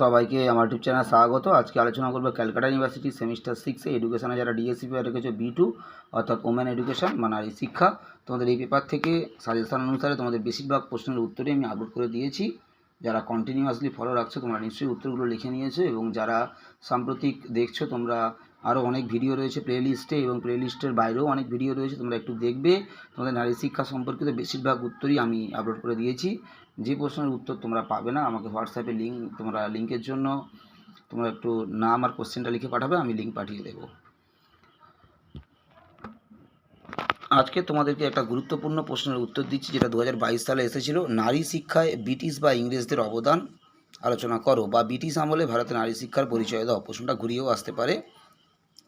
সবাইকে আমার YouTube channel স্বাগত। আজকে আলোচনা করব ক্যালকাটা ইউনিভার্সিটি সেমিস্টার সিক্সে এডুকেশনে যারা ডিএসসি পেপার রেখেছো বি টু অর্থাৎ ওমেন এডুকেশন মানে শিক্ষা, তোমাদের এই পেপার থেকে সাজেশান অনুসারে তোমাদের বেশিরভাগ প্রশ্নের উত্তরই আমি আপলোড করে দিয়েছি। যারা কন্টিনিউয়াসলি ফলো রাখছো, তোমরা নিশ্চয়ই উত্তরগুলো লিখে নিয়েছো এবং যারা সাম্প্রতিক দেখছ, তোমরা আরও অনেক ভিডিও রয়েছে প্লে লিস্টে এবং প্লে লিস্টের বাইরেও অনেক ভিডিও রয়েছে, তোমরা একটু দেখবে। তোমাদের নারী শিক্ষা সম্পর্কিত বেশিরভাগ উত্তরই আমি আপলোড করে দিয়েছি। যে প্রশ্নের উত্তর তোমরা পাবে না, আমাকে হোয়াটসঅ্যাপে লিঙ্ক তোমরা লিঙ্কের জন্য, তোমরা একটু নাম আর কোশ্চেনটা লিখে পাঠাবে, আমি লিঙ্ক পাঠিয়ে দেবো। আজকে তোমাদেরকে একটা গুরুত্বপূর্ণ প্রশ্নের উত্তর দিচ্ছি, যেটা দু হাজার বাইশ সালে এসেছিল। নারী শিক্ষায় ব্রিটিশ বা ইংরেজদের অবদান আলোচনা করো, বা ব্রিটিশ আমলে ভারতের নারী শিক্ষার পরিচয় দাও। প্রশ্নটা ঘুরিয়েও আসতে পারে।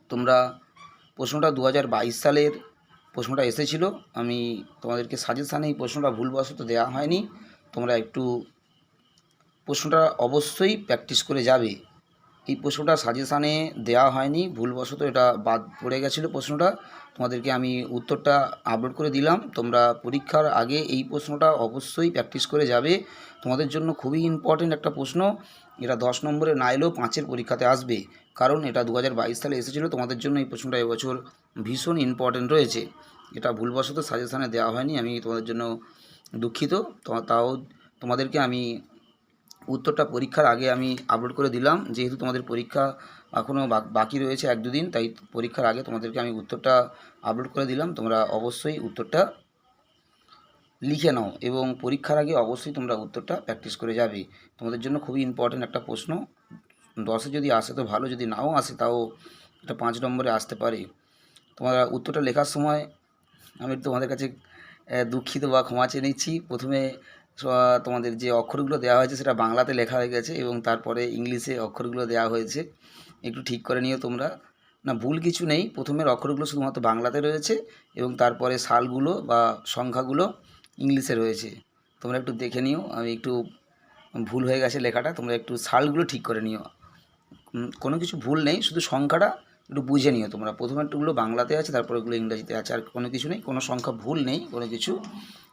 তোমরা প্রশ্নটা দু হাজার বাইশ সালের প্রশ্নটা এসেছিল। আমি তোমাদেরকে সাজেশানে এই প্রশ্নটা ভুলবশত দেওয়া হয়নি। তোমরা একটু প্রশ্নটা অবশ্যই প্র্যাকটিস করে যাবে। এই প্রশ্নটা সাজেশানে দেওয়া হয়নি, ভুলবশত এটা বাদ পড়ে গেছিল প্রশ্নটা। তোমাদেরকে আমি উত্তরটা আপলোড করে দিলাম। তোমরা পরীক্ষার আগে এই প্রশ্নটা অবশ্যই প্র্যাকটিস করে যাবে। তোমাদের জন্য খুবই ইম্পর্টেন্ট একটা প্রশ্ন। এটা দশ নম্বরে না এলেও পাঁচের পরীক্ষাতে আসবে। কারণ এটা দু হাজার বাইশ সালে এসেছিল, তোমাদের জন্য এই প্রশ্নটা এবছর ভীষণ ইম্পর্টেন্ট রয়েছে। এটা ভুলবশত সাজেশানে দেওয়া হয়নি, আমি তোমাদের জন্য দুঃখিত। তাও তোমাদেরকে আমি উত্তরটা পরীক্ষার আগে আমি আপলোড করে দিলাম। যেহেতু তোমাদের পরীক্ষা এখনও বাকি রয়েছে এক দুদিন, তাই পরীক্ষার আগে তোমাদেরকে আমি উত্তরটা আপলোড করে দিলাম। তোমরা অবশ্যই উত্তরটা লিখে নাও এবং পরীক্ষার আগে অবশ্যই তোমরা উত্তরটা প্র্যাকটিস করে যাবে। তোমাদের জন্য খুবই ইম্পর্ট্যান্ট একটা প্রশ্ন। দশে যদি আসে তো ভালো, যদি নাও আসে তাও এটা পাঁচ নম্বরে আসতে পারে। তোমরা উত্তরটা লেখার সময় আমি তোমাদের কাছে দুঃখিত বা ক্ষমা চেয়ে নিচ্ছি। প্রথমে তোমাদের যে অক্ষরগুলো দেওয়া হয়েছে সেটা বাংলাতে লেখা হয়ে গেছে এবং তারপরে ইংলিশে অক্ষরগুলো দেওয়া হয়েছে। একটু ঠিক করে নিও তোমরা। না, ভুল কিছু নেই। প্রথমের অক্ষরগুলো শুধুমাত্র বাংলাতে রয়েছে এবং তারপরে সালগুলো বা সংখ্যাগুলো ইংলিশে রয়েছে। তোমরা একটু দেখে নিও। আমি একটু ভুল হয়ে গেছে লেখাটা। তোমরা একটু সালগুলো ঠিক করে নিও। কোনো কিছু ভুল নেই। শুধু সংখ্যাটা একটু বুঝে নিও তোমরা। প্রথমেরগুলো বাংলাতে আছে তারপরে ওগুলো ইংরাজিতে আছে। আর কোনো কিছু নেই। কোনো সংখ্যা ভুল নেই। কোনো কিছু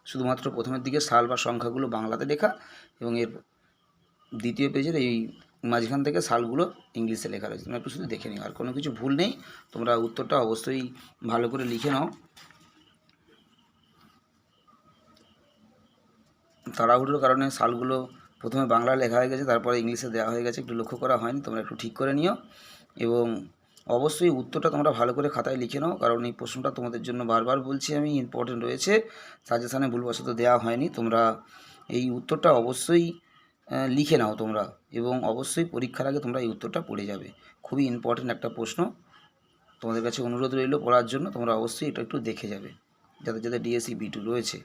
শুধুমাত্র প্রথমের দিকে সাল বা সংখ্যাগুলো বাংলাতে লেখা এবং এর দ্বিতীয় পেজের এই মাঝখান থেকে সালগুলো ইংলিশে লেখা রয়েছে। তোমরা একটু শুধু দেখে নিও, আর কোনো কিছু ভুল নেই। তোমরা উত্তরটা অবশ্যই ভালো করে লিখে নাও। তাড়াহুড়োর কারণে সালগুলো প্রথমে বাংলা লেখা হয়ে গেছে, তারপরে ইংলিশে দেওয়া হয়ে গেছে, একটু লক্ষ্য করা হয়নি, তোমরা একটু ঠিক করে নিও। এবং অবশ্যই উত্তরটা তোমরা ভালো করে খাতায় লিখে নাও, কারণ এই প্রশ্নটা তোমাদের জন্য বারবার বলছি আমি ইম্পর্টেন্ট রয়েছে। সাজেশানে ভুলবশত দেওয়া হয়নি, তোমরা এই উত্তরটা অবশ্যই লিখে নাও তোমরা, এবং অবশ্যই পরীক্ষার আগে তোমরা এই উত্তরটা পড়ে যাবে। খুবই ইম্পর্টেন্ট একটা প্রশ্ন, তোমাদের কাছে অনুরোধ রইল পড়ার জন্য, তোমরা অবশ্যই এটা একটু দেখে যাবে, যাদের যাদের ডিএসসি বি টু রয়েছে।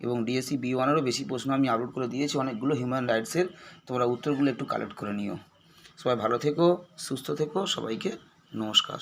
এবং ডিএসসি বি ওয়ানেরও বেশি প্রশ্ন আমি আপলোড করে দিয়েছি, অনেকগুলো হিউম্যান রাইটসের তোমরা উত্তরগুলো একটু কালেক্ট করে নিও। সবাই ভালো থেকো, সুস্থ থেকো, সবাইকে নমস্কার।